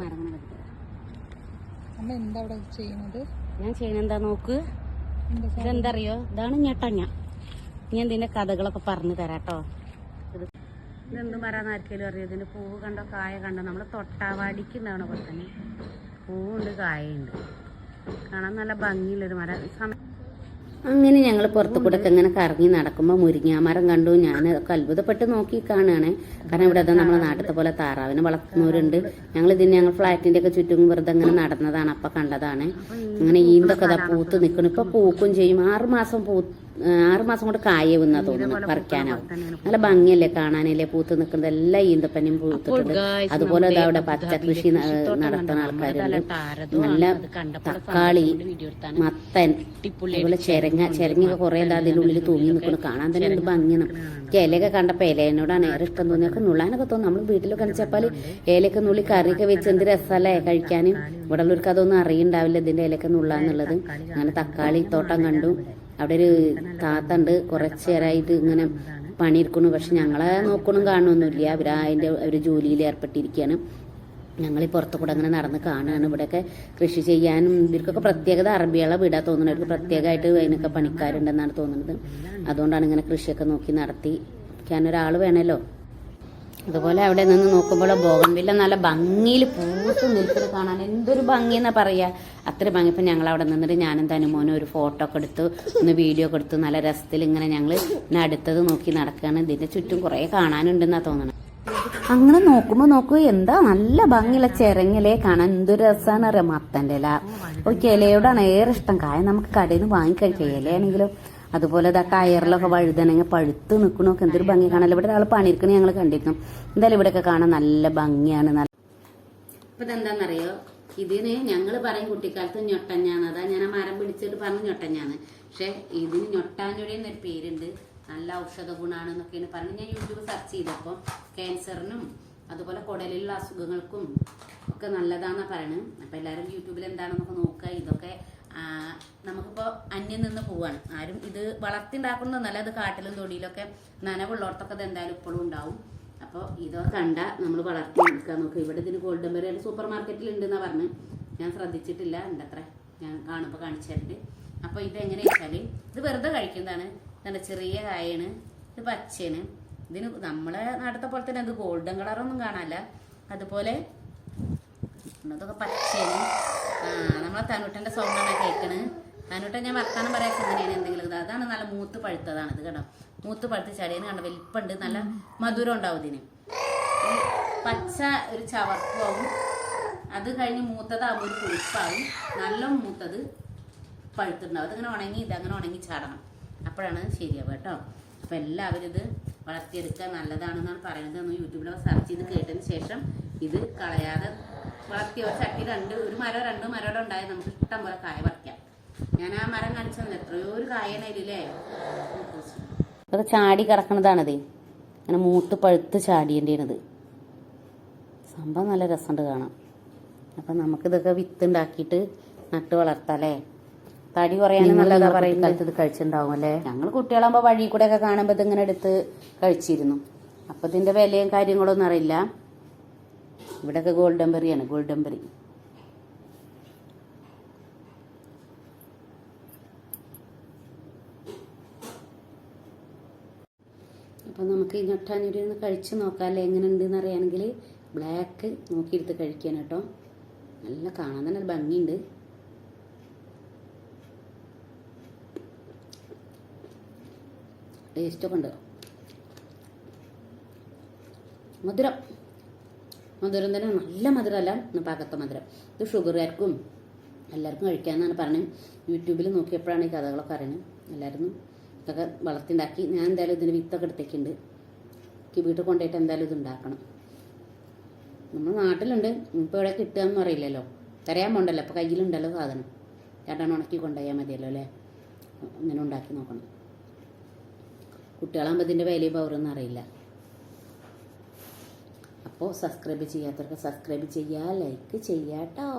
വെക്കുക അമ്മ എന്താ അവിടെ ചെയ്യുന്നത്? ഞാൻ ചെയ്യണ എന്താ നോക്ക് ഇതെന്തറിയോ? ഇതാണ് ഞെട്ടഞ്ഞ. ഞാൻ ഇതിന്റെ കഥകളൊക്കെ പറഞ്ഞു തരാട്ടോ. ഇത് ഇതെന്ത് മരാന്ന് ആർക്കെങ്കിലും അറിയോ? ഇതിന്റെ പൂവ് കണ്ടോ? കായ കണ്ടോ? നമ്മൾ തൊട്ടാവാടിക്ക് ഉണ്ടാവണ പോലെ തന്നെ. പൂവുണ്ട് കായുണ്ട് കാണാൻ നല്ല ഭംഗിയുള്ളൊരു മര. സമയം അങ്ങനെ ഞങ്ങൾ പുറത്തു കൂടെ ഒക്കെ ഇങ്ങനെ കറങ്ങി നടക്കുമ്പോൾ മുരിങ്ങാമരം കണ്ടു. ഞാൻ ഒക്കെ അത്ഭുതപ്പെട്ട് നോക്കി കാണുകയാണ്. കാരണം ഇവിടെ നമ്മളെ നാട്ടിലത്തെ പോലെ താറാവിനെ വളർത്തുന്നവരുണ്ട്. ഞങ്ങൾ ഇതിന് ഞങ്ങൾ ഫ്ലാറ്റിന്റെ ഒക്കെ ചുറ്റും വെറുതെ ഇങ്ങനെ നടന്നതാണ് അപ്പൊ കണ്ടതാണ്. അങ്ങനെ ഈന്തൊക്കെ അതാ പൂത്ത് നിൽക്കണം ഇപ്പൊ പൂക്കും ചെയ്യും. ആറുമാസം പൂ ആറ് മാസം കൊണ്ട് കായവുന്ന തോന്നുന്നു പറിക്കാനാവും. നല്ല ഭംഗിയല്ലേ കാണാനല്ലേ പൂത്ത് നിൽക്കുന്നത് എല്ലാ ഈന്തപ്പനും പൂത്തിട്ടുണ്ട്. അതുപോലെ അതാ അവിടെ പച്ച കൃഷി ന- നടത്തുന്ന ആൾക്കാരുണ്ട്. നല്ല തക്കാളി മത്തൻ അതുപോലെ ചെരങ്ങ ചെരങ്ങയൊക്കെ കുറെ അതിന്റെ ഉള്ളിൽ തൂങ്ങി നിൽക്കുന്നു. കാണാൻ തന്നെ എന്ത് ഭംഗിയാണ്. എനിക്ക് ഇലയൊക്കെ കണ്ടപ്പോ ഇലേനോടാണ് ഏറെ ഇഷ്ടം തോന്നിയൊക്കെ നുള്ളാനൊക്കെ തോന്നും. നമ്മൾ വീട്ടിലൊക്കെ വെച്ചപ്പാൽ ഇലയൊക്കെ നുള്ളി കറിയൊക്കെ വെച്ച് എന്ത് രസമല്ലേ കഴിക്കാനും. ഇവിടെ ഉള്ളവർക്ക് അതൊന്നും അറിയണ്ടാവില്ല ഇതിന്റെ ഇലയൊക്കെ നുള്ളാന്നുള്ളത്. അങ്ങനെ തക്കാളി തോട്ടം കണ്ടു. അവിടെ ഒരു താത്ത ഉണ്ട് കുറച്ച് ഇങ്ങനെ പണിയെടുക്കണു പക്ഷെ ഞങ്ങളെ നോക്കണം കാണുമൊന്നുമില്ല അവർ അതിന്റെ ഒരു ജോലിയിൽ ഏർപ്പെട്ടിരിക്കുകയാണ്. ഞങ്ങൾ ഈ പുറത്തു കൂടെ അങ്ങനെ നടന്ന് കാണുകയാണ്. ഇവിടെയൊക്കെ കൃഷി ചെയ്യാനും ഇവർക്കൊക്കെ പ്രത്യേകത അറബികളെ വിടാൻ തോന്നുന്നത് അവർക്ക് പ്രത്യേകമായിട്ട് അതിനൊക്കെ പണിക്കാരുണ്ടെന്നാണ് തോന്നുന്നത്. അതുകൊണ്ടാണ് ഇങ്ങനെ കൃഷിയൊക്കെ നോക്കി നടത്തി. ഒരാൾ വേണമല്ലോ. അതുപോലെ അവിടെ നിന്ന് നോക്കുമ്പോൾ ബോഗൻവില്ല നല്ല ഭംഗിയിൽ പൂത്ത് നിൽക്കുന്നത് കാണാൻ എന്തൊരു ഭംഗി എന്നാ പറയാ. അത്ര ഭംഗി. ഇപ്പം ഞങ്ങൾ അവിടെ നിന്നിട്ട് ഞാനും തനുമോനും ഒരു ഫോട്ടോ ഒക്കെ എടുത്തു ഒന്ന് വീഡിയോ ഒക്കെ എടുത്തു നല്ല രസത്തിൽ ഇങ്ങനെ ഞങ്ങൾ ഇങ്ങനെ അടുത്തത് നോക്കി നടക്കുകയാണ്. ഇതിന്റെ ചുറ്റും കുറേ കാണാനുണ്ടെന്നാ തോന്നണം. അങ്ങനെ നോക്കുമ്പോ നോക്കൂ എന്താ നല്ല ഭംഗിയുള്ള ചെരങ്ങലേ കാണാൻ എന്തൊരു രസമാണ് അറിയാം മത്തന്റെ ഇല. ഒരു ഇലയോടാണ് ഏറെ ഇഷ്ടം. കായ നമുക്ക് കടയിൽ നിന്ന് വാങ്ങിക്കഴിക്കാം ഇലയാണെങ്കിലും അതുപോലെ ഇതാ കയറിലൊക്കെ വഴുതനങ്ങ പഴുത്ത് നിൽക്കണമൊക്കെ എന്തൊരു ഭംഗി കാണാൻ. ഇവിടെ ഒരാൾ പണിയിരിക്കണ ഞങ്ങൾ കണ്ടിരുന്നു. എന്തായാലും ഇവിടെയൊക്കെ കാണാൻ നല്ല ഭംഗിയാണ്. നല്ല ഇപ്പൊ ഇതെന്താന്നറിയോ ഇതിന് ഞങ്ങൾ പറയും കുട്ടിക്കാലത്ത് ഞൊട്ടഞ്ഞാന്ന്. അതാ ഞാൻ ആ മരം പിടിച്ചിട്ട് പറഞ്ഞ് ഞൊട്ടഞ്ഞാന്ന്. പക്ഷെ ഇതിന് ഞൊട്ടാഞ്ഞൊടി എന്നൊരു പേരുണ്ട്. നല്ല ഔഷധ ഗുണമാണ് എന്നൊക്കെയാണ് പറഞ്ഞ് ഞാൻ യൂട്യൂബ് സെർച്ച് ചെയ്തപ്പോൾ ക്യാൻസറിനും അതുപോലെ കുടലിലുള്ള അസുഖങ്ങൾക്കും ഒക്കെ നല്ലതാന്നാ പറയുന്നത് അപ്പൊ എല്ലാവരും യൂട്യൂബിൽ എന്താണെന്നൊക്കെ നോക്കുക. ഇതൊക്കെ ആ, നമുക്കിപ്പോ അന്യം നിന്ന് പോവാണ്. ആരും ഇത് വളർത്തിണ്ടാക്കുന്നതൊന്നല്ല അത് കാട്ടിലും തൊടിയിലൊക്കെ നനവുള്ളവർക്കൊക്കെ ഇത് എന്തായാലും ഇപ്പോഴും ഉണ്ടാവും. അപ്പോൾ ഇതൊക്കെ കണ്ട നമ്മൾ വളർത്തി എടുക്കാൻ നോക്കുക ഇവിടെ ഇതിന് ഗോൾഡൻ ബെറി സൂപ്പർ മാർക്കറ്റിൽ ഉണ്ടെന്നാണ് പറഞ്ഞ്. ഞാൻ ശ്രദ്ധിച്ചിട്ടില്ല ഉണ്ടത്ര ഞാൻ കാണുമ്പോൾ കാണിച്ചു അപ്പോൾ ഇത് എങ്ങനെ വെച്ചാൽ ഇത് വെറുതെ കഴിക്കുന്നതാണ്. നല്ല ചെറിയ കായാണ് ഇത് പച്ചയാണ്. ഇതിന് നമ്മളെ നടത്തെ പോലെ തന്നെ അത് ഗോൾഡൻ കളറൊന്നും കാണാനല്ല. അതുപോലെ അതൊക്കെ പച്ചയാണ്. ആ നമ്മളെ തനുട്ടന്റെ സൗണ്ടാണ് കേൾക്കണ് തനുട്ടൻ ഞാൻ വർത്താനം പറയാൻ എങ്ങനെയാണ് എന്തെങ്കിലും അതാണ് നല്ല മൂത്ത് പഴുത്തതാണ് ഇത് കേട്ടോ മൂത്ത് പഴുത്ത് ചടിയെന്ന് കണ്ടോ? വലിപ്പുണ്ട് നല്ല മധുരം ഉണ്ടാവും ഇതിന്. പച്ച ഒരു ചവർപ്പാവും അത് കഴിഞ്ഞ് മൂത്തതാകുമ്പോൾ ഒരു പുളിപ്പാവും. നല്ല മൂത്തത് പഴുത്തുണ്ടാവും അതിങ്ങനെ ഉണങ്ങി ഇതങ്ങനെ ഉണങ്ങി ചാടണം. അപ്പോഴാണ് ശരിയാവുക കേട്ടോ. അപ്പോൾ എല്ലാവരും ഇത് വളർത്തിയെടുക്കുക നല്ലതാണെന്നാണ് പറയുന്നത്. യൂട്യൂബിലൊക്കെ സെർച്ച് ചെയ്ത് കേട്ടതിന് ശേഷം ഇത് കളയാതെ വളർത്തി ഒരു ചട്ടി രണ്ട് ഒരു മരം രണ്ട് മരം ഉണ്ടായാൽ നമുക്ക് ഇഷ്ടം പോലെ കായ പറിക്കാം. ഞാൻ ആ മരം കാണിച്ചു തന്നെ. എത്രയോ ഒരു കായണല്ലേ അത് ചാടി കിടക്കണതാണത്. അങ്ങനെ മൂത്ത് പഴുത്ത് ചാടിയേണ്ടത് സംഭവം നല്ല രസമുണ്ട് കാണാം അപ്പം നമുക്കിതൊക്കെ വിത്ത് ഉണ്ടാക്കിയിട്ട് നട്ട് വളർത്താല്ലേ തടി കുറയാനും നല്ലതാ പറയും കാലത്ത് ഇത് കഴിച്ചിട്ടുണ്ടാവും അല്ലേ? ഞങ്ങൾ കുട്ടികളാകുമ്പോൾ വഴി കൂടെ ഒക്കെ കാണുമ്പോൾ ഇതിങ്ങനെ എടുത്ത് കഴിച്ചിരുന്നു. അപ്പം ഇതിന്റെ വിലയും കാര്യങ്ങളൊന്നും അറിയില്ല. ഇവിടെയൊക്കെ ഗോൾഡൻ ബെറിയാണ് ഗോൾഡൻ ബെറി അപ്പം നമുക്ക് ഈ ഞൊട്ടാനൂരി ഒന്ന് കഴിച്ച് നോക്കാം അല്ലേ? എങ്ങനെ ഉണ്ടെന്ന് അറിയാണെങ്കിൽ ബ്ലാക്ക് നോക്കിയെടുത്ത് കഴിക്കാൻ കേട്ടോ നല്ല കാണാൻ തന്നെ ഒരു ഭംഗിയുണ്ട്. ടേസ്റ്റൊക്കെ ഉണ്ട്? മധുരം. മധുരം തന്നെ നല്ല മധുരമല്ല പാകത്തെ മധുരം. ഇത് ഷുഗറുകാർക്കും എല്ലാവർക്കും കഴിക്കാമെന്നാണ് പറഞ്ഞത് യൂട്യൂബിൽ നോക്കിയപ്പോഴാണ് ഈ കഥകളൊക്കെ അറിയുന്നത്. എല്ലാവരും ഇതൊക്കെ വളർത്തിണ്ടാക്കി. ഞാൻ എന്തായാലും ഇതിന് വിത്തൊക്കെ എടുത്തേക്കുണ്ട്. എനിക്ക് വീട്ടിൽ കൊണ്ടുപോയിട്ട് എന്തായാലും ഇത് ഉണ്ടാക്കണം. നമ്മൾ നാട്ടിലുണ്ട്. ഇപ്പോൾ ഇവിടെ കിട്ടുകയെന്ന് അറിയില്ലല്ലോ. തരയാൻ പോണ്ടല്ലോ. അപ്പോൾ കയ്യിലുണ്ടല്ലോ സാധനം. ചേട്ടൻ ഉണക്കി കൊണ്ടുപോയാൽ മതിയല്ലോ അല്ലേ? ഇങ്ങനെ ഉണ്ടാക്കി നോക്കണം. കുട്ടികളാകുമ്പോൾ ഇതിന്റെ വിലയും പവറൊന്നും അറിയില്ല. അപ്പോൾ സബ്സ്ക്രൈബ് ചെയ്യാത്തവർക്ക് സബ്സ്ക്രൈബ് ചെയ്യുക ലൈക്ക് ചെയ്യാട്ടോ